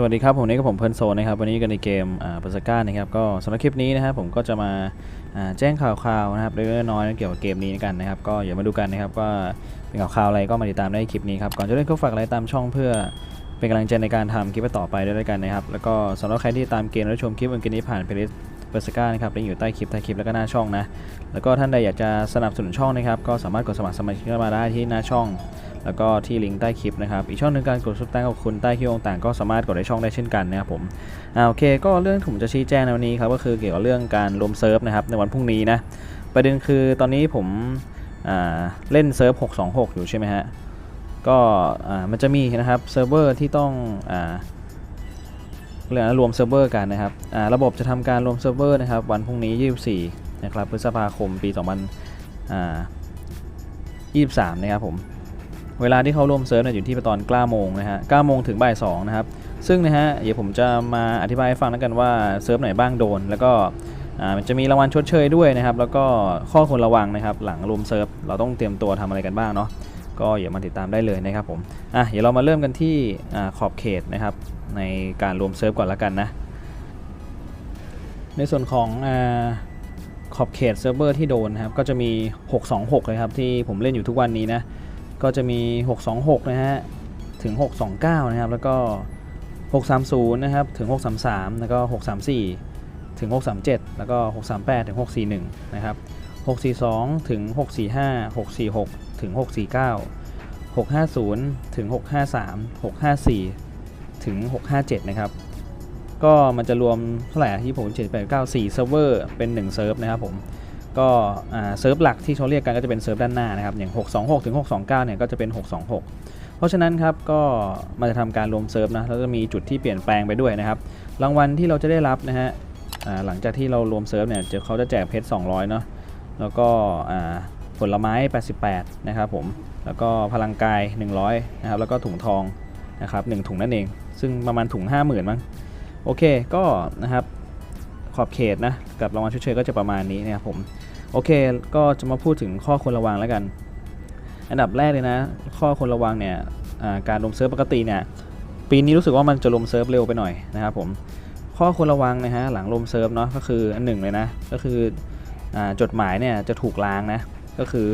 สวัสดีครับ ผมนี่ก็ผมเพิร์นโซนนะครับ วันนี้กันในเกมอ่าปัสก้านะครับก็สำหรับคลิปนี้นะครับผมก็จะมาอ่าแจ้งข่าวๆนะครับเล็กน้อยเกี่ยวกับเกมนี้กันนะครับก็อย่ามาดูกันนะครับว่าเป็นข่าวๆอะไรก็มาติดตามได้คลิปนี้ครับก่อนจะเล่นก็ฝากไลค์ตามช่องเพื่อเป็นกำลังใจในการทำคลิปต่อไปด้วยกันนะครับแล้วก็สำหรับใครที่ตามเกมและชมคลิปวันนี้ผ่านเพลย์ เปอร์สก้านะครับลิงก์อยู่ใต้คลิปใต้คลิปแล้วก็หน้าช่องนะ แล้วก็ท่านใดอยากจะสนับสนุนช่องนะครับ ก็สามารถกดสมัครสมาชิกเข้ามาได้ที่หน้าช่อง แล้วก็ที่ลิงก์ใต้คลิปนะครับ อีกช่องหนึ่งการกดซุปแตงกับคุณใต้คลิปต่างๆก็สามารถกดในช่องได้เช่นกันนะครับผมอ่าโอเค ก็เรื่องที่ผมจะชี้แจงในวันนี้ครับก็คือเกี่ยวกับเรื่องการรวมเซิร์ฟนะครับในวันพรุ่งนี้นะประเด็นคือตอนนี้ผมอ่าเล่นเซิร์ฟ 626 อยู่ใช่ไหมฮะ ก็อ่ามันจะมีนะครับเซิร์ฟเวอร์ที่ต้องอ่า เรื่องรวมเซิร์ฟเวอร์กันนะครับระบบจะทำการรวมเซิร์ฟเวอร์นะครับวันพรุ่งนี้ 24 นะครับพฤษภาคมปี 2023 นะครับผม เวลาที่เขารวมเซิร์ฟอยู่ที่ประมาณ9โมงนะฮะ9โมงถึงบ่าย2นะครับ ซึ่งนะฮะเดี๋ยวผมจะมาอธิบายให้ฟังแล้วกันว่าเซิร์ฟไหนบ้างโดน แล้วก็มันจะมีรางวัลชดเชยด้วยนะครับ แล้วก็ข้อควรระวังนะครับ หลังรวมเซิร์ฟเราต้องเตรียมตัวทำอะไรกันบ้างเนาะก็อย่ามาติดตามได้เลยนะครับผม อะ เดี๋ยวเรามาเริ่มกันที่อขอบเขตนะครับ ในการรวมเซิร์ฟก่อนล้วกันนะ ในส่วนของอขอบเขตเซิร์ฟเวอร์ที่โดนครับก็จะมี 626 เลยครับ ที่ผมเล่นอยู่ทุกวันนี้นะ ก็จะมี 626 นะฮะ ถึง 629 นะครับ แล้วก็ 630 นะครับ ถึง 633 แล้วก็ 634 ถึง 637 แล้วก็ 638 ถึง 641 นะครับ 642 ถึง 645 646 ถึง 649 650 ถึง 653 654 ถึง 657 นะครับ ก็มันจะรวมเท่าไหร่ที่ผม7 8 9 4เซิร์ฟเวอร์เป็น1เซิร์ฟนะครับผมก็เซิร์ฟหลักที่เขาเรียกกันก็จะเป็นเซิร์ฟด้านหน้านะครับอย่าง 626 ถึง 629 เนี่ยก็จะเป็น 626 เพราะฉะนั้นครับก็มันจะทำการรวมเซิร์ฟนะแล้วจะมีจุดที่เปลี่ยนแปลงไปด้วยนะครับรางวัลที่เราจะได้รับนะฮะหลังจากที่เรารวมเซิร์ฟเนี่ยจะเขาจะแจกเพชร 200 เนาะแล้วก็ผลไม้ 88 นะครับผม แล้วก็พลังกาย 100 นะครับ แล้วก็ถุงทองนะครับ1ถุงนั่นเอง ซึ่งประมาณถุง 50,000มั้งโอเคก็นะครับขอบเขตนะกับรางวัลชดเชยก็จะประมาณนี้นะครับผมโอเคก็จะมาพูดถึงข้อควรระวังแล้วกัน อันดับแรกเลยนะ ข้อควรระวังเนี่ยการลงเซิร์ฟปกติเนี่ยปีนี้รู้สึกว่ามันจะลงเซิร์ฟเร็วไปหน่อยนะครับผมข้อควรระวังนะฮะหลังลงเซิร์ฟเนาะก็คืออันหนึ่งเลยนะก็คืออจดหมายเนี่ยจะถูกล้างนะก็คือ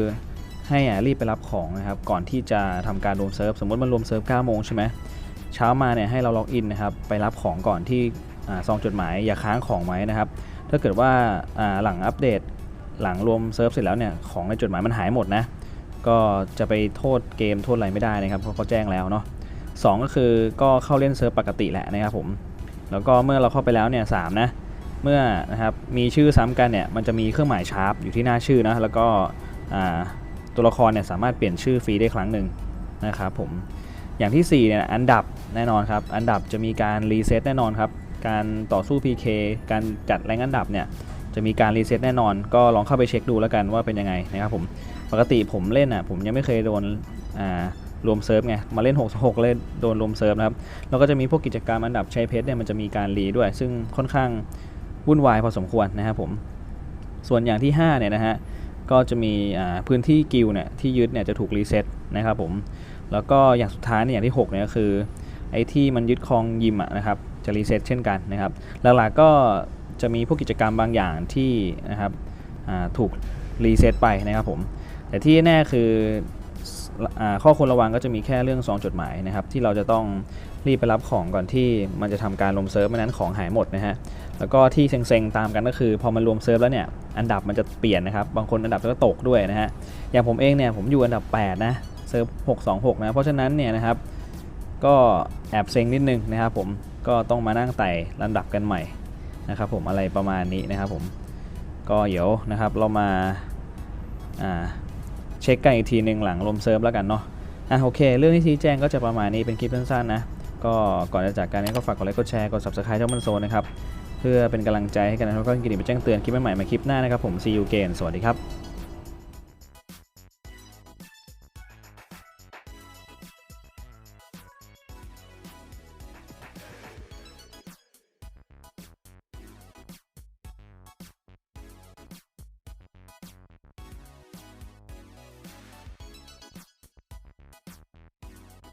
ให้อะรีบไปรับของนะครับก่อนที่จะทำการรวมเซิร์ฟสมมติมันรวมเซิร์ฟ9โมงใช่ไหม เช้ามาเนี่ยให้เราล็อกอินนะครับไปรับของก่อนที่ซองจดหมายอย่าค้างของไว้นะครับ ถ้าเกิดว่าหลังอัปเดตหลังรวมเซิร์ฟเสร็จแล้วเนี่ยของในจดหมายมันหายหมดนะก็จะไปโทษเกมโทษอะไรไม่ได้นะครับเพราะเขาแจ้งแล้วเนาะสองก็คือก็เข้าเล่นเซิร์ฟปกติแหละนะครับผมแล้วก็เมื่อเราเข้าไปแล้วเนี่ยสามนะเมื่อนะครับมีชื่อซ้ำกันเนี่ยมันจะมีเครื่องหมายชาร์ปอยู่ที่หน้าชื่อนะแล้วก็ตัวละครเนี่ยสามารถเปลี่ยนชื่อฟรีได้ครั้งหนึ่งนะครับผมอย่างที่สี่เนี่ยอันดับ แน่นอนครับ อันดับจะมีการรีเซ็ตแน่นอนครับ การต่อสู้ PK การจัดแรงอันดับเนี่ยจะมีการรีเซ็ตแน่นอน ก็ลองเข้าไปเช็คดูแล้วกันว่าเป็นยังไงนะครับผม ปกติผมเล่นอะผมยังไม่เคยโดนอ่ารวมเซิร์ฟไง มาเล่น 6 6 เล่นโดนรวมเซิร์ฟนะครับ แล้วก็จะมีพวกกิจกรรมอันดับใช้เพชรเนี่ยมันจะมีการรีด้วย ซึ่งค่อนข้างวุ่นวายพอสมควรนะครับผม ส่วนอย่างที่ 5 เนี่ยนะฮะ ก็จะมีอ่าพื้นที่กิลเนี่ยที่ยึดเนี่ยจะถูกรีเซ็ตนะครับผม แล้วก็อย่างสุดท้ายเนี่ยอย่างที่6เนี่ยก็คือ ไอ้ที่มันยึดครองยิมอะนะครับจะรีเซ็ตเช่นกันนะครับหลักๆก็จะมีพวกกิจกรรมบางอย่างที่นะครับถูกรีเซ็ตไปนะครับผมแต่ที่แน่คือข้อควรระวังก็จะมีแค่เรื่องซองจดหมายนะครับที่เราจะต้องรีบไปรับของก่อนที่มันจะทำการลงเซิร์ฟไม่นั้นของหายหมดนะฮะแล้วก็ที่เซ็งๆตามกันก็คือ พอมันรวมเซิร์ฟแล้วเนี่ยอันดับมันจะเปลี่ยนนะครับบางคนอันดับก็ตกด้วยนะฮะอย่างผมเองเนี่ยผมอยู่อันดับ 8 นะเซิร์ฟ626 นะเพราะฉะนั้นเนี่ยนะครับ ก็แอบเซ็งนิดนึงนะครับผมก็ต้องมานั่งไต่ลำดับกันใหม่นะครับผมอะไรประมาณนี้นะครับผมก็เดี๋ยวนะครับเรามาเช็คกันอีกทีหนึ่งหลังลมเซิร์ฟแล้วกันเนาะอะโอเค เรื่องที่ชี้แจงก็จะประมาณนี้เป็นคลิปสั้นๆนะก็ก่อนจะจากกันนี้ก็ฝากกดไลค์กดแชร์กด subscribe ช่องมันโซนนะครับเพื่อเป็นกำลังใจให้กันนะแล้วก็กินดีไปแจ้งเตือนคลิปใหม่ๆมาคลิปหน้านะครับผม see you again สวัสดีครับ